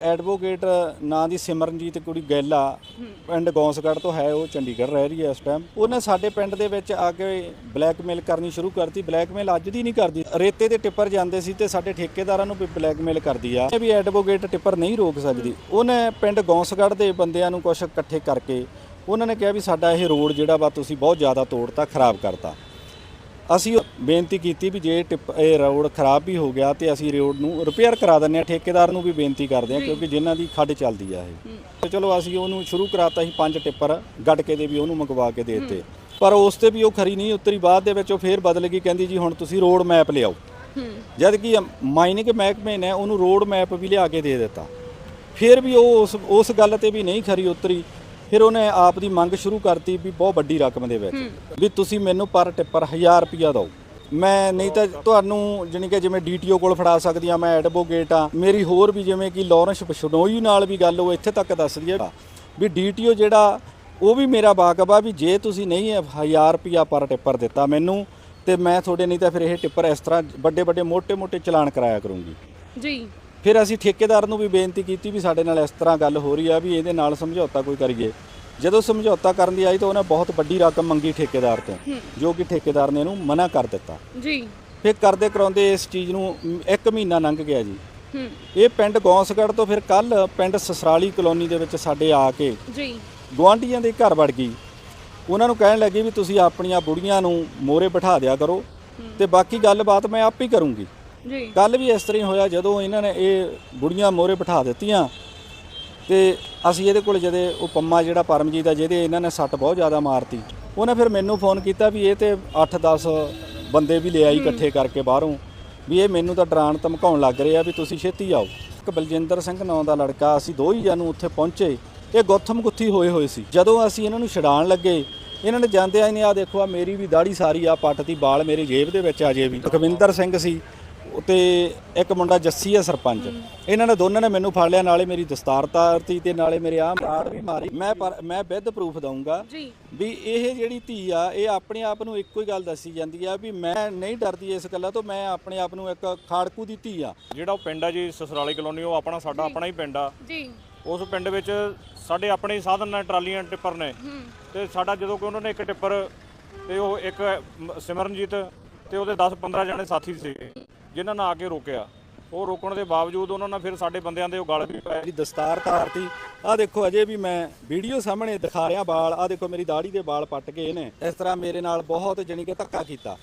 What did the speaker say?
Advocate ਨਾਂ ਦੀ ਸਿਮਰਨਜੀਤ ਕੁੜੀ ਗੈਲਾ ਪਿੰਡ ਗੌਂਸਗੜ੍ਹ ਤੋਂ ਹੈ, ਉਹ ਚੰਡੀਗੜ੍ਹ ਰਹਿ ਰਹੀ ਹੈ ਇਸ ਟਾਈਮ ਉਹਨੇ ਸਾਡੇ ਪਿੰਡ ਦੇ ਵਿੱਚ ਆ ਕੇ ਬਲੈਕਮੇਲ ਕਰਨੀ ਸ਼ੁਰੂ ਕਰਤੀ। ਬਲੈਕਮੇਲ ਅੱਜ ਦੀ ਨਹੀਂ ਕਰਦੀ। ਰੇਤੇ ਦੇ ਟਿੱਪਰ ਜਾਂਦੇ ਸੀ ਤੇ ਸਾਡੇ ਠੇਕੇਦਾਰਾਂ ਨੂੰ ਵੀ ਬਲੈਕਮੇਲ ਕਰਦੀ ਆ। ਵੀ ਐਡਵੋਕੇਟ ਟਿੱਪਰ ਨਹੀਂ ਰੋਕ ਸਕਦੀ। ਉਹਨੇ ਪਿੰਡ ਗੌਂਸਗੜ੍ਹ ਦੇ ਬੰਦਿਆਂ ਨੂੰ ਕੁਝ ਇਕੱਠੇ ਕਰਕੇ, ਉਹਨਾਂ ਨੇ ਕਿਹਾ ਵੀ ਸਾਡਾ ਇਹ ਰੋਡ ਜਿਹੜਾ ਵਾ ਤੁਸੀਂ ਬਹੁਤ ਜ਼ਿਆਦਾ ਤੋੜਤਾ, ਖਰਾਬ ਕਰਤਾ। ਅਸੀਂ ਬੇਨਤੀ ਕੀਤੀ ਵੀ ਜੇ ਟਿਪ ਇਹ ਰੋਡ ਖਰਾਬ ਵੀ ਹੋ ਗਿਆ ਤੇ ਅਸੀਂ ਰੋਡ ਨੂੰ ਰਿਪੇਅਰ ਕਰਾ ਦਿੰਨੇ ਆ ਠੇਕੇਦਾਰ ਨੂੰ ਵੀ ਬੇਨਤੀ ਕਰਦੇ ਆ ਕਿਉਂਕਿ ਜਿਨ੍ਹਾਂ ਦੀ ਖੱਡ ਚੱਲਦੀ ਆ ਇਹ। ਤੇ ਚਲੋ ਅਸੀਂ ਉਹਨੂੰ ਸ਼ੁਰੂ ਕਰਾਤਾ ਸੀ ਪੰਜ ਟਿੱਪਰ ਗੱਡ ਕੇ ਦੇ ਵੀ ਉਹਨੂੰ ਮੰਗਵਾ ਕੇ ਦੇ ਦਿੱਤੇ। ਪਰ ਉਸ ਤੇ ਵੀ ਉਹ ਖਰੀ ਨਹੀਂ ਉਤਰੀ ਬਾਅਦ ਦੇ ਵਿੱਚ ਉਹ ਫੇਰ ਬਦਲ ਗਈ ਕਹਿੰਦੀ ਜੀ ਹੁਣ ਤੁਸੀਂ ਰੋਡ ਮੈਪ ਲਿਆਓ। ਜਦ ਕਿ ਮਾਈਨਿੰਗ ਮਹਿਕਮੇ ਨੇ ਉਹਨੂੰ ਰੋਡ ਮੈਪ ਵੀ ਲਿਆ ਕੇ ਦੇ ਦਿੱਤਾ। ਫਿਰ ਵੀ ਉਹ ਉਸ ਉਸ ਗੱਲ ਤੇ ਵੀ ਨਹੀਂ ਖਰੀ ਉਤਰੀ। ਫਿਰ ਉਹਨੇ ਆਪ ਦੀ ਮੰਗ ਸ਼ੁਰੂ ਕਰਤੀ ਵੀ ਬਹੁਤ ਵੱਡੀ ਰਕਮ ਦੇ ਵਿੱਚ, ਵੀ ਤੁਸੀਂ ਮੈਨੂੰ ਪਰ ਟਿੱਪਰ 1000 ਰੁਪਿਆ ਦਿਓ। ਮੈਂ ਨਹੀਂ ਤਾਂ ਤੁਹਾਨੂੰ ਜਾਨੀ ਕਿ ਜਿਵੇਂ ਡੀਟੀਓ ਕੋਲ ਫੜਾ ਸਕਦੀ ਆ ਮੈਂ ਐਡਵੋਕੇਟ ਆ ਮੇਰੀ ਹੋਰ ਵੀ ਜਿਵੇਂ ਕਿ ਲਾਰੈਂਸ ਪਸ਼ਨੋਈ ਨਾਲ ਵੀ ਗੱਲ ਉਹ ਇੱਥੇ ਤੱਕ ਦੱਸਦੀ ਆ ਵੀ ਡੀਟੀਓ ਜਿਹੜਾ, ਉਹ ਵੀ ਮੇਰਾ ਬਾਕਬ ਆ ਵੀ ਜੇ ਤੁਸੀਂ ਨਹੀਂ 1000 ਰੁਪਿਆ ਪਰ ਟਿੱਪਰ ਦਿੱਤਾ ਮੈਨੂੰ, ਤੇ ਮੈਂ ਤੁਹਾਡੇ ਨਹੀਂ ਤਾਂ ਫਿਰ ਇਹ ਟਿੱਪਰ ਇਸ ਤਰ੍ਹਾਂ ਵੱਡੇ ਵੱਡੇ ਮੋਟੇ ਮੋਟੇ ਚਲਾਨ ਕਰਾਇਆ ਕਰੂੰਗੀ। ਜੀ। ਫਿਰ ਅਸੀਂ ਠੇਕੇਦਾਰ ਨੂੰ ਵੀ ਬੇਨਤੀ ਕੀਤੀ ਵੀ ਸਾਡੇ ਨਾਲ ਇਸ ਤਰ੍ਹਾਂ ਗੱਲ ਹੋ ਰਹੀ ਆ ਵੀ ਇਹਦੇ ਨਾਲ ਸਮਝੌਤਾ ਕੋਈ ਕਰੀਏ। ਜਦੋਂ ਸਮਝੌਤਾ ਕਰਨ ਦੀ ਆਈ ਤਾਂ ਉਹਨੇ ਬਹੁਤ ਵੱਡੀ ਰਕਮ ਮੰਗੀ ਠੇਕੇਦਾਰ ਤੋਂ ਜੋ ਕਿ ਠੇਕੇਦਾਰ ਨੇ ਇਹਨੂੰ ਮਨਾ ਕਰ ਦਿੱਤਾ। ਜੀ। ਫਿਰ ਕਰਦੇ ਕਰਾਉਂਦੇ ਇਸ ਚੀਜ਼ ਨੂੰ ਇੱਕ ਮਹੀਨਾ ਲੰਘ ਗਿਆ ਜੀ। ਇਹ ਪਿੰਡ ਗੌਂਸਗੜ੍ਹ ਤੋਂ ਫਿਰ ਕੱਲ ਪਿੰਡ ਸਸਰਾਲੀ ਕਲੋਨੀ ਦੇ ਵਿੱਚ ਸਾਡੇ ਆ ਕੇ ਜੀ। ਗੁਆਂਢੀਆਂ ਦੇ ਘਰ ਵੜ ਗਈ। ਉਹਨਾਂ ਨੂੰ ਕਹਿਣ ਲੱਗੀ ਵੀ ਤੁਸੀਂ ਆਪਣੀਆਂ ਬੁੜੀਆਂ ਨੂੰ ਮੋਰੇ ਬਿਠਾ ਦਿਆ ਕਰੋ ਤੇ ਬਾਕੀ ਗੱਲਬਾਤ ਮੈਂ ਆਪ ਹੀ ਕਰੂੰਗੀ। ਜੀ। ਕੱਲ ਵੀ ਇਸ ਤਰ੍ਹਾਂ ਹੀ ਹੋਇਆ ਜਦੋਂ ਇਹਨਾਂ ਨੇ ਇਹ ਬੁੜੀਆਂ ਮੋਰੇ ਬਿਠਾ ਦਿੱਤੀਆਂ ਤੇ ਅਸੀਂ ਇਹਦੇ ਕੋਲ ਜਦੇ ਉਹ ਪੰਮਾ ਜਿਹੜਾ ਪਰਮਜੀਤ ਆ ਜਿਹਦੇ ਇਹਨਾਂ ਨੇ ਸੱਟ ਬਹੁਤ ਜ਼ਿਆਦਾ ਮਾਰਤੀ ਉਹਨੇ ਫਿਰ ਮੈਨੂੰ ਫੋਨ ਕੀਤਾ ਵੀ ਇਹ ਤੇ 8-10 ਬੰਦੇ ਵੀ ਲਿਆਈ ਇਕੱਠੇ ਕਰਕੇ ਬਾਹਰੋਂ ਵੀ ਇਹ ਮੈਨੂੰ ਤਾਂ ਡਰਾਣ ਧਮਕਾਉਣ ਲੱਗ ਰਹੇ ਆ ਵੀ ਤੁਸੀਂ ਛੇਤੀ ਆਓ। ਇੱਕ ਬਲਜਿੰਦਰ ਸਿੰਘ ਨਾਂ ਦਾ ਲੜਕਾ ਅਸੀਂ ਦੋ ਹੀ ਜਾਨੂੰ ਉੱਥੇ ਪਹੁੰਚੇ ਇਹ ਗੁੱਥਮ ਗੁੱਥੀ ਹੋਏ ਹੋਏ ਸੀ। ਜਦੋਂ ਅਸੀਂ ਇਹਨਾਂ ਨੂੰ ਛਡਾਣ ਲੱਗੇ ਇਹਨਾਂ ਨੇ ਜਾਂਦੇ ਆ ਨਹੀਂ ਆ ਦੇਖੋ ਆ ਮੇਰੀ ਵੀ ਦਾੜੀ ਸਾਰੀ ਆ ਪੱਟ ਦੀ ਬਾਲ ਮੇਰੀ ਜੇਬ ਦੇ ਵਿੱਚ ਆ ਜੇ ਵੀ। ਲਖਵਿੰਦਰ ਸਿੰਘ ਸੀ ਤੇ ਇੱਕ ਮੁੰਡਾ ਜੱਸੀ ਆ ਸਰਪੰਚ। ਇਹਨਾਂ ਨੇ ਦੋਨਾਂ ਨੇ ਮੈਨੂੰ ਫੜ ਲਿਆ ਨਾਲੇ ਮੇਰੀ ਦਸਤਾਰ ਤਾਰਤੀ ਤੇ ਨਾਲੇ ਮੇਰੇ ਆਹ ਕਾਰਡ ਵੀ ਮਾਰੀ। ਮੈਂ ਪਰ ਮੈਂ ਵਿਦ ਪ੍ਰੂਫ ਦਊਂਗਾ ਜੀ। ਵੀ ਇਹ ਜਿਹੜੀ ਧੀ ਆ ਇਹ ਆਪਣੇ ਆਪ ਨੂੰ ਇੱਕੋ ਹੀ ਗੱਲ ਦੱਸੀ ਜਾਂਦੀ ਆ ਵੀ ਮੈਂ ਨਹੀਂ ਡਰਦੀ ਇਸ ਗੱਲਾਂ ਤੋਂ ਮੈਂ ਆਪਣੇ ਆਪ ਨੂੰ ਇੱਕ ਖਾੜਕੂ ਦੀ ਧੀ ਆ। ਜਿਹੜਾ ਉਹ ਪਿੰਡ ਆ ਜੀ ਸਸਰਾਲੀ ਕਲੋਨੀ ਉਹ ਆਪਣਾ ਸਾਡਾ ਆਪਣਾ ਹੀ ਪਿੰਡ ਆ। ਜੀ। ਉਸ ਪਿੰਡ ਵਿੱਚ ਸਾਡੇ ਆਪਣੇ ਹੀ ਸਾਧਨ ਨੇ ਟਰਾਲੀਆਂ ਟਿੱਪਰ ਨੇ। ਤੇ ਸਾਡਾ ਜਦੋਂ ਕੋਈ ਉਹਨਾਂ ਨੇ ਇੱਕ ਟਿੱਪਰ ਤੇ ਉਹ ਇੱਕ ਮ- ਸਿਮਰਨਜੀਤ ਤੇ ਉਹਦੇ 10 15 ਜਣੇ ਸਾਥੀ ਸੀਗੇ। ਜਿਨ੍ਹਾਂ ਨੇ ਆ ਕੇ ਰੋਕਿਆ। ਉਹ ਰੋਕਣ ਦੇ ਬਾਵਜੂਦ ਉਹਨਾਂ ਨਾਲ ਫਿਰ ਸਾਡੇ ਬੰਦਿਆਂ ਦੇ ਉਹ ਗਲ ਵੀ ਪਏ ਮੇਰੀ ਦਸਤਾਰ ਧਾਰਤੀ ਆ ਦੇਖੋ, ਅਜੇ ਵੀ ਮੈਂ ਵੀਡੀਓ ਸਾਹਮਣੇ ਦਿਖਾ ਰਿਹਾ ਵਾਲ ਆ ਦੇਖੋ, ਮੇਰੀ ਦਾੜੀ ਦੇ ਵਾਲ ਪੱਟ ਗਏ ਨੇ ਇਸ ਤਰ੍ਹਾਂ ਮੇਰੇ ਨਾਲ ਬਹੁਤ ਜਾਣੀ ਕਿ ਧੱਕਾ ਕੀਤਾ।